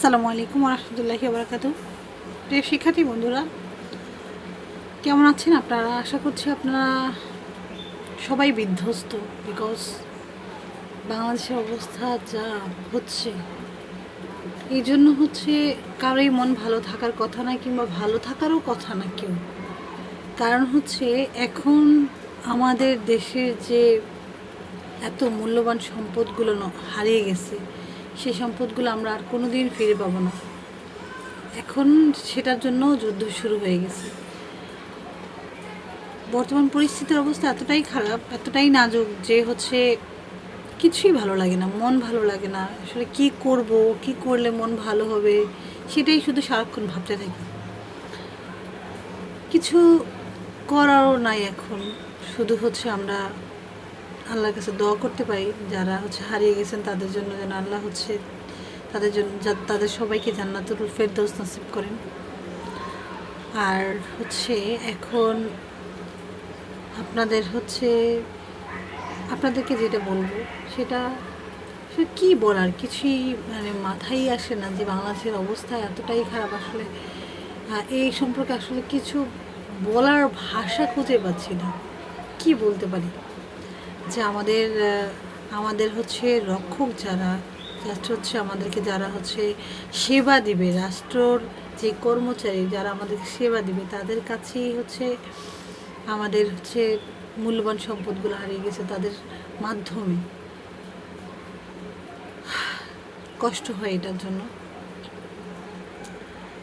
আসসালামু আলাইকুম রহমতুল্লাহি বারাকাতু প্রিয় শিক্ষার্থী বন্ধুরা, কেমন আছেন আপনারা? আশা করছি আপনারা সবাই বিধ্বস্ত বিকজ বাংলাদেশের অবস্থা যা হচ্ছে, এই জন্য হচ্ছে কারোই মন ভালো থাকার কথা না কিংবা ভালো থাকারও কথা না কেউ। কারণ হচ্ছে এখন আমাদের দেশের যে এত মূল্যবান সম্পদগুলো হারিয়ে গেছে সেই সম্পদগুলো আমরা আর কোনো দিন ফিরে পাবো না। এখন সেটার জন্য যুদ্ধ শুরু হয়ে গেছে। বর্তমান পরিস্থিতির অবস্থা এতটাই খারাপ, এতটাই নাজুক যে হচ্ছে কিছুই ভালো লাগে না, মন ভালো লাগে না। আসলে কি করব, কি করলে মন ভালো হবে, সেটাই শুধু সারাক্ষণ ভাবতে থাকি। কিছু করারও নাই এখন। শুধু হচ্ছে আমরা আল্লাহর কাছে দোয়া করতে পারি, যারা হচ্ছে হারিয়ে গেছেন তাদের জন্য যেন আল্লাহ হচ্ছে তাদের জন্য তাদের সবাইকে জান্নাতুল ফেরদৌস নসিব করেন। আর হচ্ছে এখন আপনাদের হচ্ছে, আপনাদেরকে যেটা বলব, সেটা, সে কী বলার? কিছুই মানে মাথায় আসে না যে বাংলাদেশের অবস্থা এতটাই খারাপ আসলে। এই সম্পর্কে আসলে কিছু বলার ভাষা খুঁজে পাচ্ছি না। কি বলতে পারি? যে আমাদের আমাদের হচ্ছে রক্ষক যারা জাস্ট হচ্ছে আমাদেরকে যারা হচ্ছে সেবা দিবে, রাষ্ট্রর যে কর্মচারী যারা আমাদেরকে সেবা দিবে, তাদের কাছেই হচ্ছে আমাদের হচ্ছে মূল্যবান সম্পদগুলো হারিয়ে গেছে তাদের মাধ্যমে। কষ্ট হয় এটার জন্য।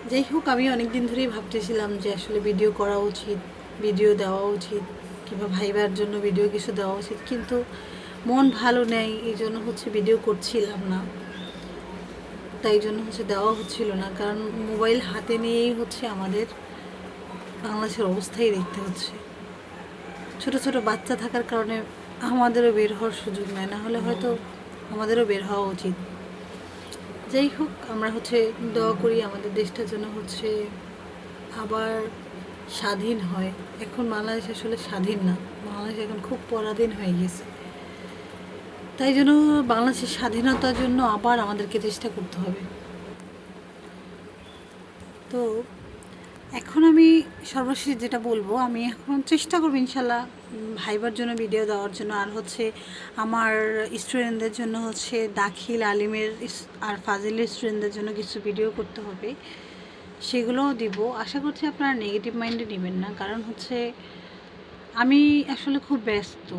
যাই হোক, আমি অনেক দিন ধরেই ভাবতেছিলাম যে আসলে ভিডিও করা উচিত ভিডিও দেওয়া উচিত। কিংবা ভাইবার জন্য ভিডিও কিছু দেওয়া উচিত, কিন্তু মন ভালো নেই, এই জন্য হচ্ছে ভিডিও করছিলাম না। তাই জন্য হচ্ছে দেওয়া হচ্ছিল না, কারণ মোবাইল হাতে নিয়েই হচ্ছে আমাদের বাংলাদেশের অবস্থাই দেখতে হচ্ছে। ছোট ছোট বাচ্চা থাকার কারণে আমাদেরও বের হওয়ার সুযোগ নেয় না হলে হয়তো আমাদেরও বের হওয়া উচিত। যাই হোক, আমরা হচ্ছে দোয়া করি আমাদের দেশটা যেন হচ্ছে আবার স্বাধীন হয়। এখন বাংলাদেশ আসলে স্বাধীন না। বাংলাদেশ এখন খুব পরাধীন হয়ে গেছে। তাই জন্য বাংলাদেশের স্বাধীনতার জন্য আবার আমাদেরকে চেষ্টা করতে হবে। তো এখন আমি সর্বশেষ যেটা বলব, আমি এখন চেষ্টা করব ইনশাল্লাহ ভাইবার জন্য ভিডিও দেওয়ার জন্য। আর হচ্ছে আমার স্টুডেন্টদের জন্য হচ্ছে দাখিল আলিমের আর ফাজিলের স্টুডেন্টদের জন্য কিছু ভিডিও করতে হবে। সেগুলোও দিব। আশা করছি আপনারা নেগেটিভ মাইন্ডে নেবেন না, কারণ হচ্ছে আমি আসলে খুব ব্যস্ত।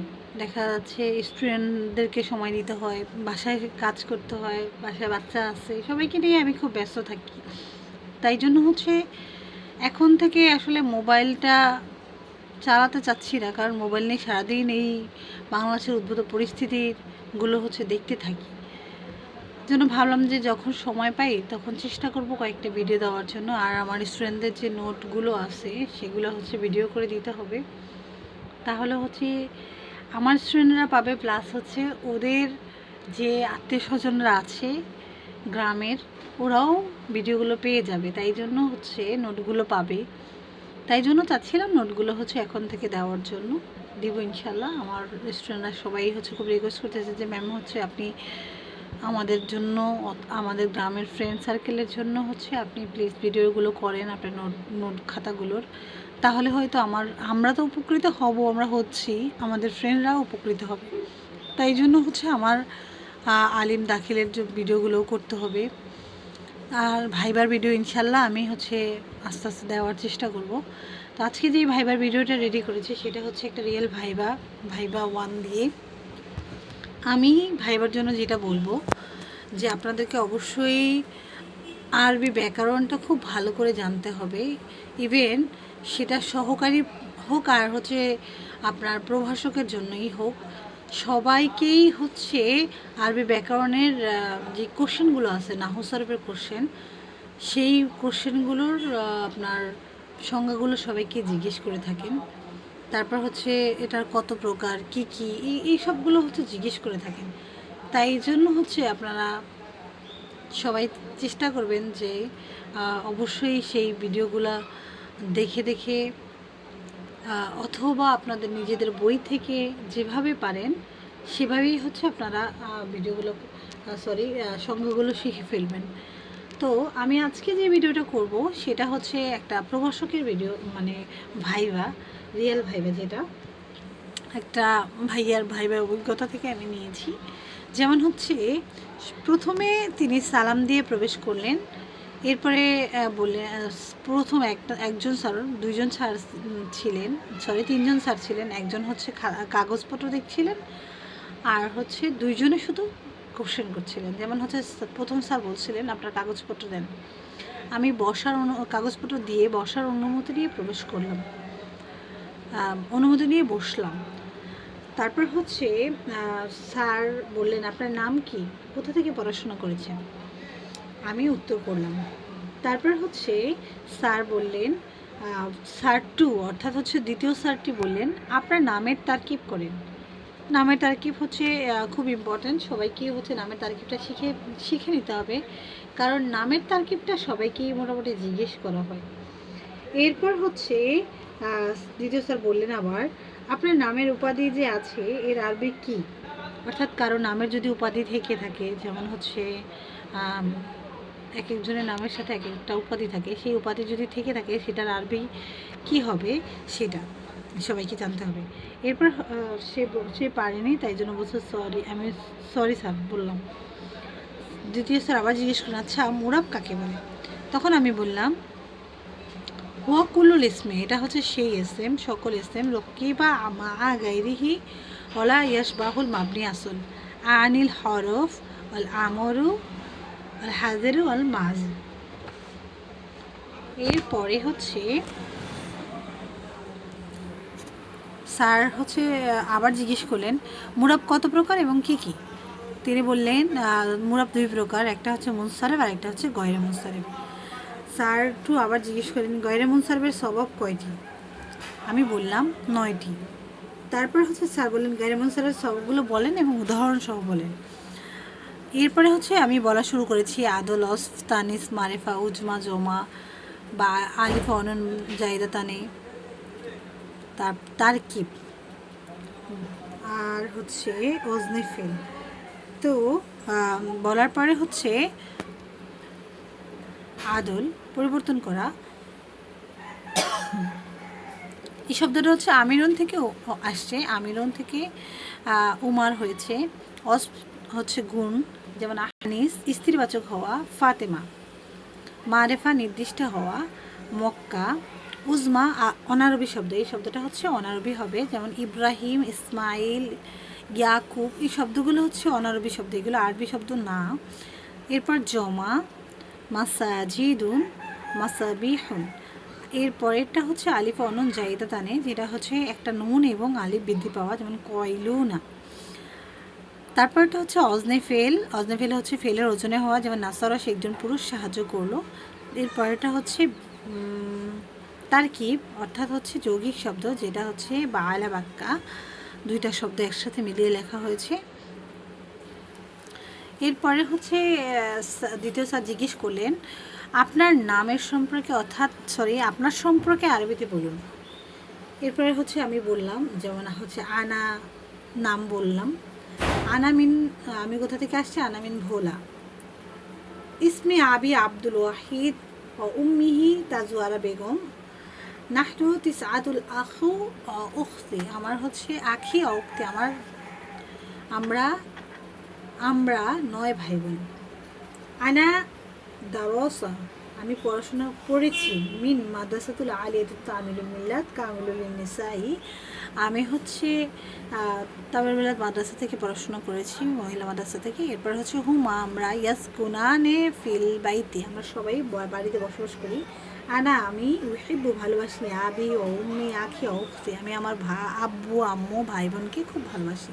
দেখা যাচ্ছে স্টুডেন্টদেরকে সময় দিতে হয়, বাসায় কাজ করতে হয়, বাসায় বাচ্চা আছে, সবাইকে নিয়ে আমি খুব ব্যস্ত থাকি। তাই জন্য হচ্ছে এখন থেকে আসলে মোবাইলটা চালাতে চাচ্ছি না, কারণ মোবাইল নিয়ে সারাদিন এই বাংলাদেশের উদ্ভূত পরিস্থিতিগুলো হচ্ছে দেখতে থাকি। জন্য ভাবলাম যে যখন সময় পাই, তখন চেষ্টা করব কয়েকটা ভিডিও দেওয়ার জন্য। আর আমার স্টুডেন্টদের যে নোটগুলো আছে, সেগুলো হচ্ছে ভিডিও করে দিতে হবে। তাহলে হচ্ছে আমার স্টুডেন্টরা পাবে প্লাস হচ্ছে ওদের যে আত্মীয় স্বজনরা আছে গ্রামের, ওরাও ভিডিওগুলো পেয়ে যাবে। তাই জন্য হচ্ছে নোটগুলো পাবে। তাই জন্য চাচ্ছিলাম নোটগুলো হচ্ছে এখন থেকে দেওয়ার জন্য। দিব ইনশাল্লাহ আমার স্টুডেন্টরা সবাই হচ্ছে খুব রিকোয়েস্ট করতেছে যে ম্যাম হচ্ছে আপনি আমাদের জন্য আমাদের গ্রামের ফ্রেন্ড সার্কেলের জন্য হচ্ছে আপনি প্লিজ ভিডিওগুলো করেন, আপনার নোট নোট খাতাগুলোর। তাহলে হয়তো আমার, আমরা তো উপকৃত হব, আমরা হচ্ছি, আমাদের ফ্রেন্ডরাও উপকৃত হবে। তাই জন্য হচ্ছে আমার আলিম দাখিলের যে ভিডিওগুলো করতে হবে। আর ভাইবার ভিডিও ইনশাল্লাহ আমি হচ্ছে আস্তে আস্তে দেওয়ার চেষ্টা করব। তো আজকে যে ভাইবার ভিডিওটা রেডি করেছি, সেটা হচ্ছে একটা রিয়েল ভাইবা ভাইবা ওয়ান দিয়ে। আমি ভাইবার জন্য যেটা বলব, যে আপনাদেরকে অবশ্যই আরবি ব্যাকরণটা খুব ভালো করে জানতে হবে। ইভেন সেটা সহকারী হোক আর হচ্ছে আপনার প্রভাষকের জন্যই হোক, সবাইকেই হচ্ছে আরবি ব্যাকরণের যে কোশ্চেনগুলো আছে নাহুসারফের কোশ্চেন, সেই কোশ্চেনগুলোর আপনার সংজ্ঞাগুলো সবাইকে জিজ্ঞেস করে থাকেন। তারপর হচ্ছে এটার কত প্রকার, কি কি, এই সবগুলো হচ্ছে জিজ্ঞেস করে থাকেন। তাই জন্য হচ্ছে আপনারা সবাই চেষ্টা করবেন যে অবশ্যই সেই ভিডিওগুলা দেখে দেখে অথবা আপনাদের নিজেদের বই থেকে যেভাবে পারেন, সেভাবেই হচ্ছে আপনারা ভিডিওগুলো সরি সংখ্যাগুলো শিখে ফেলবেন। তো আমি আজকে যে ভিডিওটা করব, সেটা হচ্ছে একটা প্রভাষকের ভিডিও মানে ভাইবা রিয়েল ভাইবা যেটা একটা ভাইয়ার ভাইবার অভিজ্ঞতা থেকে আমি নিয়েছি। যেমন হচ্ছে, প্রথমে তিনি সালাম দিয়ে প্রবেশ করলেন। এরপরে বললেন প্রথম একটা, একজন স্যার দুইজন স্যার ছিলেন সরি তিনজন স্যার ছিলেন। একজন হচ্ছে কাগজপত্র দেখছিলেন আর হচ্ছে দুইজনে শুধু কোশ্চেন করছিলেন। যেমন হচ্ছে, প্রথম স্যার বলছিলেন, আপনার কাগজপত্র দেন। আমি বসার অনু, কাগজপত্র দিয়ে বসার অনুমতি নিয়ে প্রবেশ করলাম। অনুমতি নিয়ে বসলাম। তারপর হচ্ছে স্যার বললেন, আপনার নাম কি? কোথা থেকে পড়াশোনা করেছেন? আমি উত্তর করলাম। তারপর হচ্ছে, স্যার বললেন স্যার টু, অর্থাৎ হচ্ছে দ্বিতীয় স্যারটি বললেন, আপনার নামের তারকিব করেন। নামের তারকিব হচ্ছে খুব ইম্পর্ট্যান্ট সবাইকে হচ্ছে নামের তারকিবটা শিখে শিখে নিতে হবে। কারণ নামের তারকিবটা সবাইকেই মোটামুটি জিজ্ঞেস করা হয়। এরপর হচ্ছে দ্বিতীয় স্যার বললেন আবার, আপনার নামের উপাধি যে আছে, এর আরবি কি? অর্থাৎ কারও নামের যদি উপাধি থেকে থাকে, যেমন হচ্ছে এক একজনের নামের সাথে এক একটা উপাধি থাকে, সেই উপাধি যদি থেকে থাকে, সেটার আরবি কি হবে? সেটা সবাইকে জানতে হবে। এরপর সে সে পারেনি, তাই জন্য বলছে, সরি, আমি সরি স্যার, বললাম। দ্বিতীয় স্যার আবার জিজ্ঞেস করলেন আচ্ছা মুরাব কাকে বলে? তখন আমি বললাম ওয়াকুলুল ইসমে এটা হচ্ছে সেই এসএম সকল এসএম রকিবা আমা গাইরিহি ওলা ইয়াস বাহুল মাবনি আসল। আনিল হরফ, অল আমরু, অল হাজেরু, অল মাজ। এরপরে হচ্ছে স্যার হচ্ছে আবার জিজ্ঞেস করলেন, মুরাব কত প্রকার এবং কি কি? তিনি বললেন মুরাব দুই প্রকার, একটা হচ্ছে মুনসারেফ আর একটা হচ্ছে গয়রা মুনসারেফ স্যার টু আবার জিজ্ঞেস করেন, গয়রে মুনসারেফের স্বভাব কয়টি? আমি বললাম, নয়টি। তারপর হচ্ছে স্যার বললেন, গয়রে মুনসারেফের স্বভাবগুলো বলেন এবং উদাহরণ সহ বলেন। এরপরে হচ্ছে আমি বলা শুরু করেছি, আদল, অসফ, তানিস, মারেফা, উজমা, জমা বা আলিফা, অনন, জায়দা, তানে। তার তার তারকিব আর হচ্ছে অজনে ফেল তো বলার পরে হচ্ছে আদল পরিবর্তন করা। এই শব্দটা হচ্ছে আমিরন থেকে আসছে। আমিরন থেকে উমার হয়েছে। অস হচ্ছে গুণ, যেমন আনিস স্ত্রীবাচক হওয়া, ফাতেমা। মারেফা, নির্দিষ্ট হওয়া, মক্কা। উজমা অনারবি শব্দ। এই শব্দটা হচ্ছে অনারবি হবে, যেমন ইব্রাহিম, ইসমাইল, ইয়াকুব। এই শব্দগুলো হচ্ছে অনারবি শব্দ। এগুলো আরবি শব্দ না। এরপর জমা, মাসাজিদুন মাসাবিহুন। এর পরেরটা হচ্ছে আলিফ অনন জাইদা তানে, যেটা হচ্ছে একটা নুন এবং আলিফ বৃদ্ধি পাওয়া, যেমন কয়লুনা। তারপরটা হচ্ছে অজনে ফেল। অজনে ফেল হচ্ছে ফেলের ওজনে হওয়া, যেমন নাসারা সে একজন পুরুষ, সাহায্য করল। এর পরেরটা হচ্ছে তারকিব, অর্থাৎ হচ্ছে যৌগিক শব্দ, যেটা হচ্ছে বায়লা বাক্কা। দুইটা শব্দ একসাথে মিলিয়ে লেখা হয়েছে। এরপরে হচ্ছে দ্বিতীয় স্যার জিজ্ঞেস করলেন আপনার নামের সম্পর্কে অর্থাৎ সরি আপনার সম্পর্কে আরবিতে বলুন। এরপরে হচ্ছে আমি বললাম, যেমন হচ্ছে আনা নাম বললাম। আনামিন আমি কোথা থেকে আসছি? আনামিন ভোলা। ইসমে আবি আব্দুল ওয়াহিদ ও উম্মিহি তাজওয়ারা বেগম। নাহনু তিসআতুল আখু ও উখতি। আমার হচ্ছে আখি অক্তি আমার আমরা আমরা নয় ভাই বোন আনা দারসা আমি পড়াশোনা করেছি। মিন মাদ্রাসাতুল আলিয়াতুল তামিলুল মিল্লাত কামিলুল নিসাই। আমি হচ্ছে তামিল মিল্লাত মাদ্রাসা থেকে পড়াশোনা করেছি, মহিলা মাদ্রাসা থেকে। এরপর হচ্ছে হুমা, আমরা ইয়াস কুনানে ফিল বাইতে, আমরা সবাই বাড়িতে বসবাস করি। আনা, আমি উহিব্বু ভালোবাসি আবি ও উম্মি, আখি উখতি। আমি আমার ভা, আব্বু, আম্মু ভাই বোনকে খুব ভালোবাসি।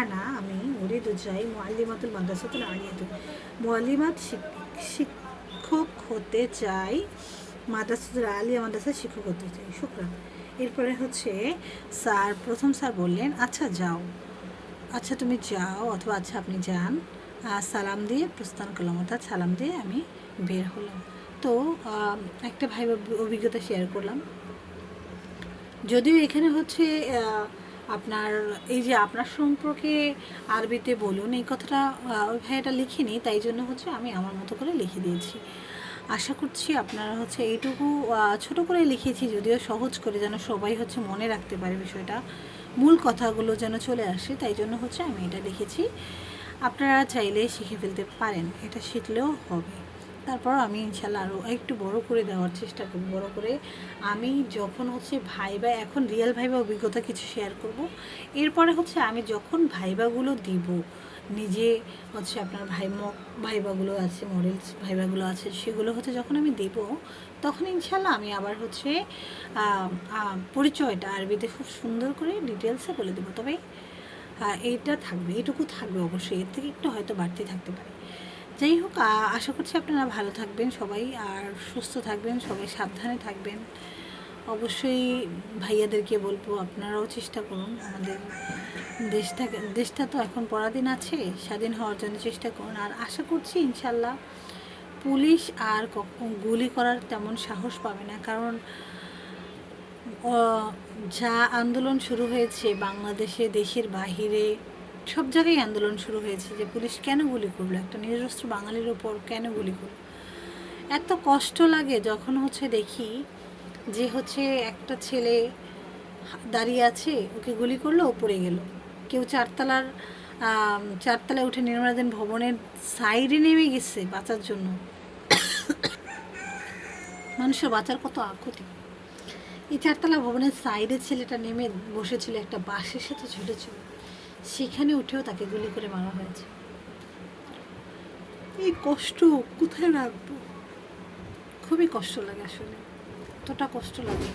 আনা, আমি উরিদু যাই মোয়াল্লিমাতুল মাদ্রাসাতুল আলিয়াতুল মোয়াল্লিমাত শিক্ষক হতে চাই মাদ্রাসাতুল আলিয়া মাদ্রাসায় শিক্ষক হতে চাই শুক্রান এরপরে হচ্ছে স্যার, প্রথম স্যার বললেন আচ্ছা যাও। আচ্ছা তুমি যাও, অথবা আচ্ছা আপনি যান। সালাম দিয়ে, প্রস্থান করলাম। অর্থাৎ সালাম দিয়ে আমি বের হলাম। তো একটা ভাই অভিজ্ঞতা শেয়ার করলাম। যদিও এখানে হচ্ছে আপনার, এই যে আপনার সম্পর্কে আরবিতে বলুন, এই কথাটা ওই ভাইয়াটা লিখিনি, তাই জন্য হচ্ছে আমি আমার মতো করে লিখে দিয়েছি। আশা করছি আপনারা হচ্ছে এইটুকু ছোট করে লিখেছি, যদিও সহজ করে যেন সবাই হচ্ছে মনে রাখতে পারে বিষয়টা। মূল কথাগুলো যেন চলে আসে, তাই জন্য হচ্ছে আমি এটা লিখেছি। আপনারা চাইলে শিখে ফেলতে পারেন, এটা শিখলেও হবে। তারপর আমি ইনশাল্লাহ আরও একটু বড় করে দেওয়ার চেষ্টা করব, বড় করে। আমি যখন হচ্ছে ভাইবা, এখন রিয়েল ভাইবা অভিজ্ঞতা কিছু শেয়ার করব। এরপরে হচ্ছে আমি যখন ভাইবাগুলো দিব, নিজে হচ্ছে আপনার ভাই মক ভাইবাগুলো আছে মডেলস ভাইবাগুলো আছে, সেগুলো হচ্ছে যখন আমি দেব, তখন ইনশাল্লাহ আমি আবার হচ্ছে পরিচয়টা আরবিতে খুব সুন্দর করে ডিটেলসে বলে দেবো। তবে এইটা থাকবে, এইটুকু থাকবে অবশ্যই। এর থেকে একটু হয়তো বাড়তি থাকতে পারে। যাই হোক আশা করছি আপনারা ভালো থাকবেন সবাই আর সুস্থ থাকবেন, সবাই সাবধানে থাকবেন। অবশ্যই ভাইয়াদেরকে বলব, আপনারাও চেষ্টা করুন আমাদের দেশটাকে, দেশটা তো এখন পরাধীন আছে, স্বাধীন হওয়ার জন্য চেষ্টা করুন। আর আশা করছি ইনশাল্লাহ পুলিশ আর গুলি করার তেমন সাহস পাবে না। কারণ যা আন্দোলন শুরু হয়েছে বাংলাদেশে, দেশের বাহিরে সব জায়গায় আন্দোলন শুরু হয়েছে যে পুলিশ কেন গুলি করল? একটা নিরস্ত্র বাঙালির ওপর কেন গুলি করল? এত কষ্ট লাগে যখন হচ্ছে দেখি যে হচ্ছে একটা ছেলে দাঁড়িয়ে আছে, ওকে গুলি করল, ও পড়ে গেল। কেউ চারতলার চারতলায় উঠে নির্মলাদিন ভবনের সাইডে নেমে গেছে বাঁচার জন্য। মানুষের বাঁচার কত আকুতি। এই চারতলা ভবনের সাইডে ছেলেটা নেমে বসেছিল, একটা বাসের সাথে ঝুলেছিল। সেখানে উঠেও তাকে গুলি করে মারা হয়েছে। এই কষ্ট কোথায় রাখব? খুবই কষ্ট লাগে আসলে। এতটা কষ্ট লাগে।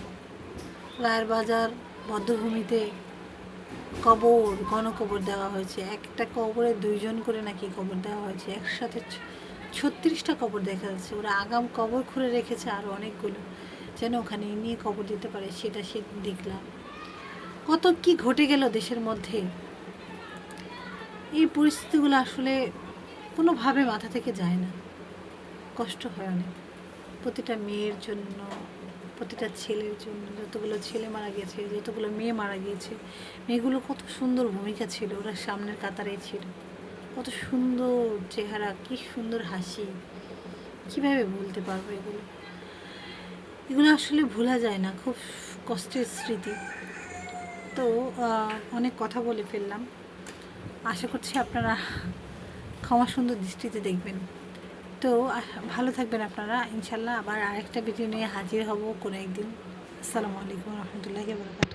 রায়ের বাজার বদ্ধভূমিতে কবর গণকবর দেওয়া হয়েছে। একটা কবরে দুইজন করে নাকি কবর দেওয়া হয়েছে। একসাথে ছত্রিশটা কবর দেখা যাচ্ছে। ওরা আগাম কবর খুঁড়ে রেখেছে আরও অনেকগুলো। যেন ওখানে নিয়ে কবর দিতে পারে সেটা সে দেখলাম। কত কি ঘটে গেল দেশের মধ্যে। এই পরিস্থিতিগুলো আসলে কোনোভাবে মাথা থেকে যায় না। কষ্ট হয় অনেক। প্রতিটা মেয়ের জন্য, প্রতিটা ছেলের জন্য, যতগুলো ছেলে মারা গিয়েছে, যতগুলো মেয়ে মারা গিয়েছে মেয়েগুলো কত সুন্দর ভূমিকা ছিল, ওরা সামনের কাতারে ছিল। কত সুন্দর চেহারা, কি সুন্দর হাসি। কীভাবে ভুলতে পারব এগুলো? এগুলো আসলে ভোলা যায় না, খুব কষ্টের স্মৃতি। তো অনেক কথা বলে ফেললাম। আশা করছি আপনারা ক্ষমা সুন্দর দৃষ্টিতে দেখবেন। তো ভালো থাকবেন আপনারা। ইনশাল্লাহ আবার আরেকটা ভিডিও নিয়ে হাজির হব কোনো একদিন। আসসালামু আলাইকুম রহমতুল্লাহ বরকাত